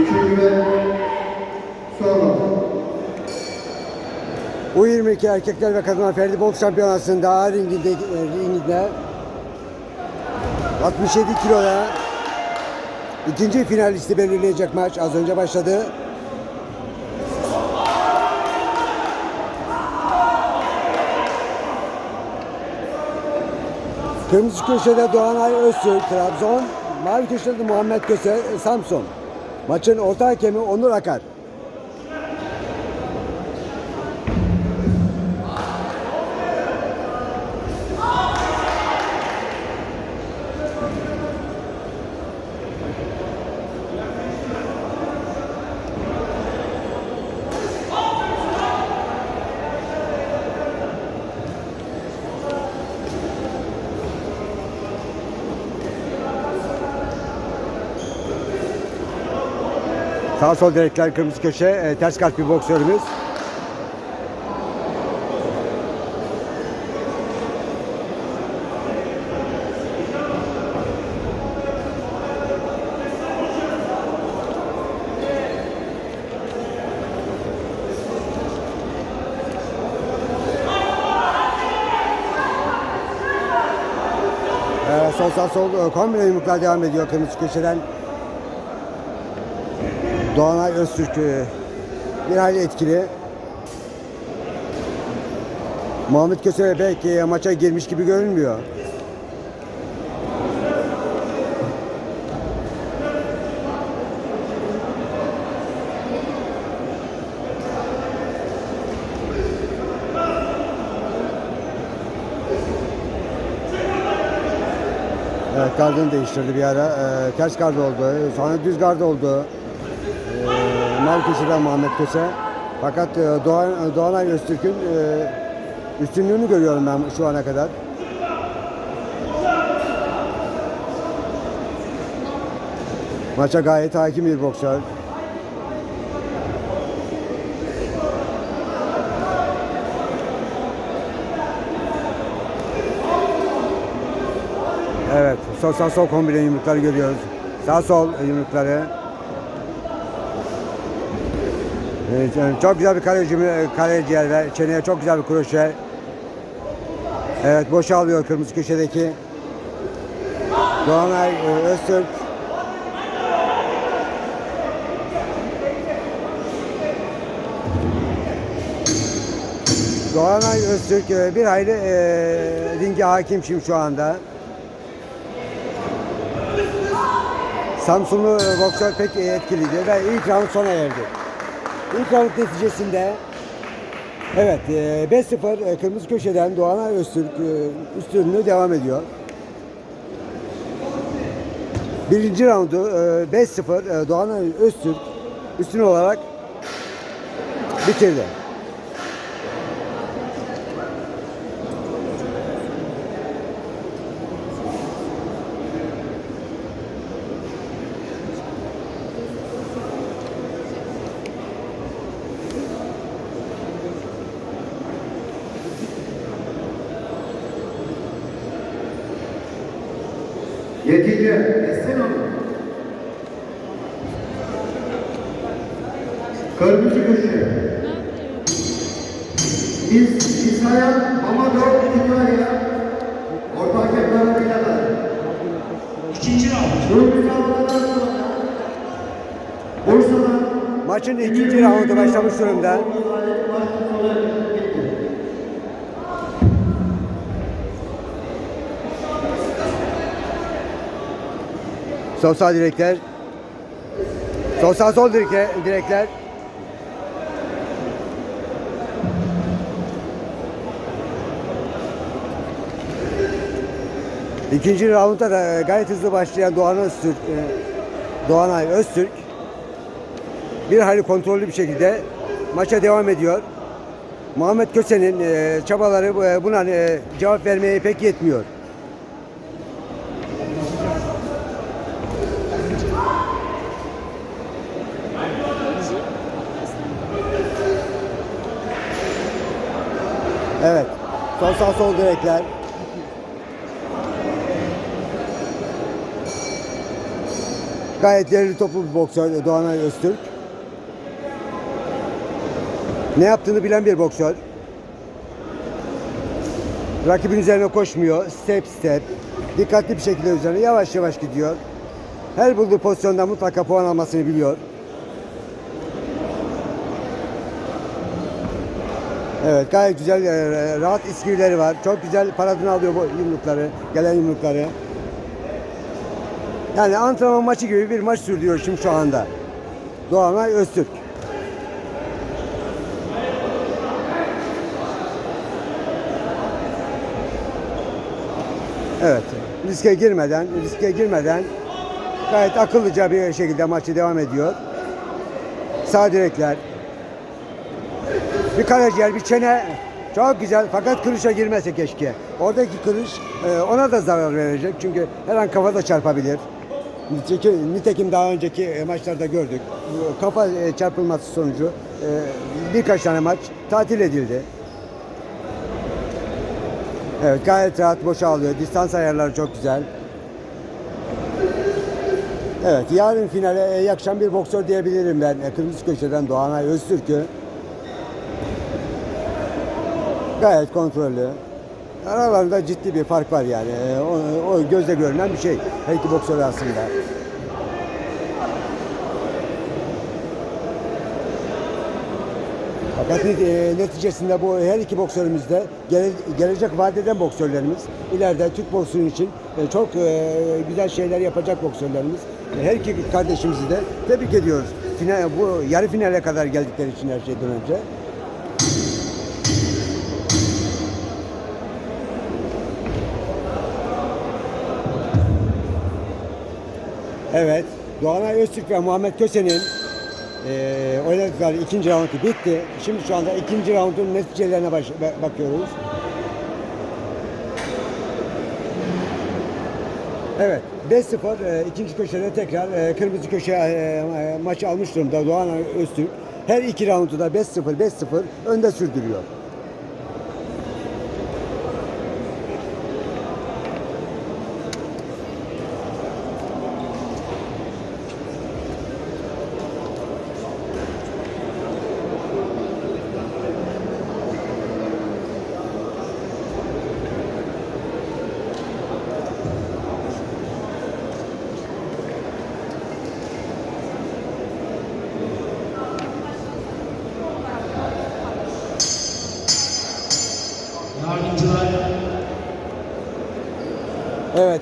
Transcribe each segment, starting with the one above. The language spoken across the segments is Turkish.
üçüncü ve sonra. U22 erkekler ve kadınlar Ferdi Boks Şampiyonası'nda ringinde, e, ringinde 67 kiloda ikinci finalisti belirleyecek maç az önce başladı. Kırmızı köşede Doğanay Öztürk, Trabzon. Mavi köşede Muhammed Köse, Samsun. Maçın orta hakemi Onur Akar. Sağ sol direkler kırmızı köşe e, ters kart bir boksörümüz. E, sol sağ sol e, kombine yumruklar devam ediyor kırmızı köşeden. Doğanay Öztürk e, bir hayli etkili. Muhammed Köse belki maça girmiş gibi görünmüyor. Evet gardını değiştirdi bir ara. Ee, ters gard oldu. Sonra düz gard oldu. Ee, köşeden Muhammed Köse. Fakat e, Doğan, Doğanay Öztürk'ün e, üstünlüğünü görüyorum ben şu ana kadar. Maça gayet hakim bir boksör. Evet, sol sağ sol kombine yumrukları görüyoruz. Sağ sol yumrukları. Yani çok güzel bir kale, cümle- kale ciğer ve çeneye çok güzel bir kroşe. Evet boşa alıyor kırmızı köşedeki. Doğanay e, Öztürk. Doğanay Öztürk e, bir hayli e, ringe hakim şimdi şu anda. Samsunlu e, boksör pek etkiliydi ve ilk round sona erdi. İlk round neticesinde evet e, 5-0 e, kırmızı köşeden Doğanay Öztürk e, üstünlüğü devam ediyor. Birinci roundu e, 5-0 e, Doğanay Öztürk üstün olarak bitirdi. Yedinci, Esin Hanım. Kırmızı köşe. Biz İsa'ya Mamadou İtalya orta hakemler bilemez. İkinci round. Bu müsabakadan sonra Bursa'dan Maçın ikinci roundu başlamış durumda. Sol sağ direkler. Sol sağ sol direkler. direkler. İkinci rounda da gayet hızlı başlayan Doğan Öztürk, e, Doğanay Öztürk bir hayli kontrollü bir şekilde maça devam ediyor. Muhammed Köse'nin e, çabaları e, buna e, cevap vermeye pek yetmiyor. Evet. Sol sağ sol direkler. Gayet değerli toplu bir boksör Doğanay Öztürk. Ne yaptığını bilen bir boksör. Rakibin üzerine koşmuyor. Step step. Dikkatli bir şekilde üzerine yavaş yavaş gidiyor. Her bulduğu pozisyonda mutlaka puan almasını biliyor. Evet gayet güzel e, rahat iskivleri var. Çok güzel paradını alıyor bu yumrukları, gelen yumrukları. Yani antrenman maçı gibi bir maç sürdürüyor şimdi şu anda. Doğanay Öztürk. Evet. Riske girmeden, riske girmeden gayet akıllıca bir şekilde maçı devam ediyor. Sağ direkler. Bir karaciğer, bir çene çok güzel fakat kırışa girmese keşke. Oradaki kırış e, ona da zarar verecek çünkü her an kafada çarpabilir. Nitekim, nitekim daha önceki e, maçlarda gördük. Kafa e, çarpılması sonucu birkaç tane maç tatil edildi. Evet gayet rahat boşa alıyor. Distans ayarları çok güzel. Evet yarın finale yakışan bir boksör diyebilirim ben. Kırmızı köşeden Doğanay Öztürk'ü. Gayet kontrollü. Aralarında ciddi bir fark var yani. E, O, o gözle görünen bir şey. Her iki boksör aslında. Fakat e, neticesinde bu her iki boksörümüz de gele- gelecek vadeden boksörlerimiz. İleride Türk boksörü için e, çok e, güzel şeyler yapacak boksörlerimiz. Her iki kardeşimizi de tebrik ediyoruz. Final, bu yarı finale kadar geldikleri için her şeyden önce. Evet, Doğanay Öztürk ve Muhammed Köse'nin eee oynadıkları ikinci roundu bitti. Şimdi şu anda ikinci roundun neticelerine baş- ba- bakıyoruz. Evet, 5-0 eee, ikinci köşede tekrar eee, kırmızı köşe eee, eee, maçı almış durumda Doğanay Öztürk. Her iki roundu da 5-0, 5-0 önde sürdürüyor.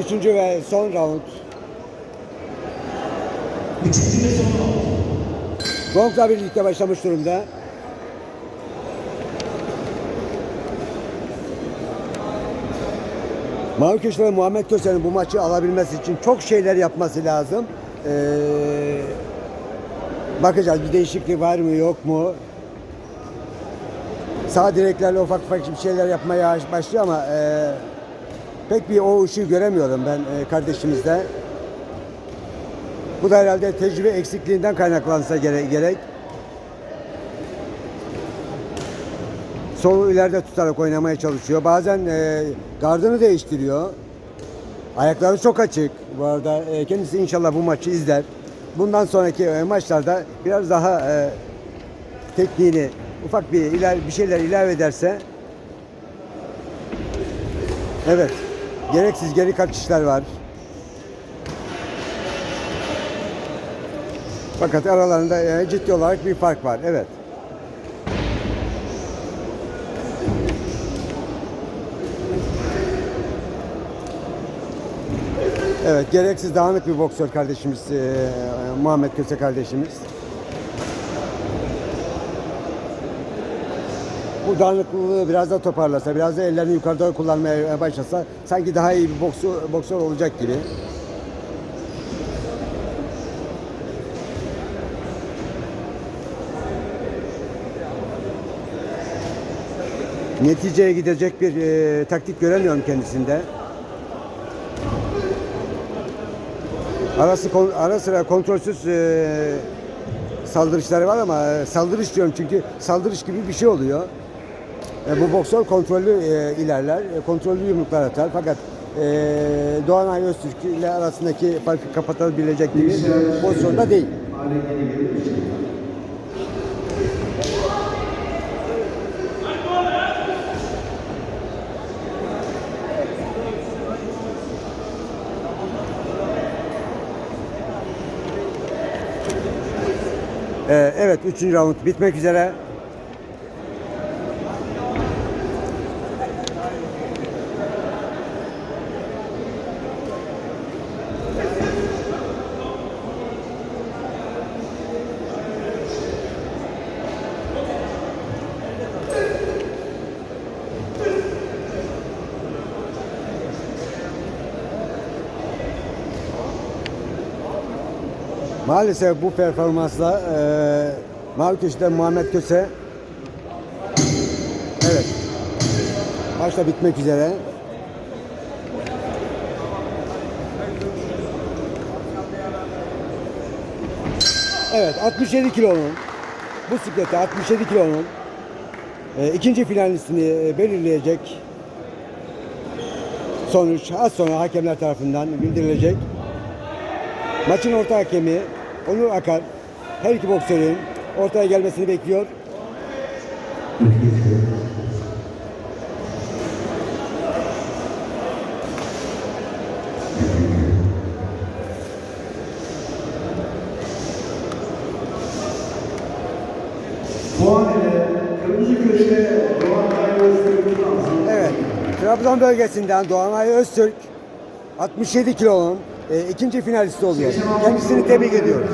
Üçüncü ve son round. üçüncü ve son round. Gong'la birlikte başlamış durumda. Mavi Köşe ve Muhammed Köse'nin bu maçı alabilmesi için çok şeyler yapması lazım. Ee, bakacağız bir değişiklik var mı yok mu? Sağ direklerle ufak ufak bir şeyler yapmaya başlıyor ama e, pek bir o ışığı göremiyorum ben e, kardeşimizde. Bu da herhalde tecrübe eksikliğinden kaynaklansa gere- gerek. Solu ileride tutarak oynamaya çalışıyor. Bazen e, gardını değiştiriyor. Ayakları çok açık. Bu arada e, kendisi inşallah bu maçı izler. Bundan sonraki e, maçlarda biraz daha e, tekniğini ufak bir iler bir şeyler ilave ederse Evet. Gereksiz geri kaçışlar var. Fakat aralarında e, ciddi olarak bir fark var. Evet. Evet, gereksiz dağınık bir boksör kardeşimiz, e, Muhammed Köse kardeşimiz. Bu dağınıklığı biraz da toparlasa, biraz da ellerini yukarıda kullanmaya başlasa sanki daha iyi bir boksör, boksör olacak gibi. Neticeye gidecek bir e, taktik göremiyorum kendisinde. Arası ara sıra kontrolsüz e, saldırışları var ama e, saldırış diyorum çünkü saldırış gibi bir şey oluyor. E, bu boksör kontrollü e, ilerler, e, kontrollü yumruklar atar fakat e, Doğanay Öztürk ile arasındaki farkı kapatabilecek bir pozisyonda değil. E, evet 3. round bitmek üzere. Maalesef bu performansla e, mavi Muhammed Köse evet maçta bitmek üzere. Evet 67 kilonun bu siklette 67 kilonun e, ikinci finalistini e, belirleyecek sonuç az sonra hakemler tarafından bildirilecek. Maçın orta hakemi Onur Akar her iki boksörün ortaya gelmesini bekliyor. Evet. Trabzon bölgesinden Doğanay Öztürk 67 kilonun e, ikinci finalist oluyor. Kendisini tebrik ediyoruz.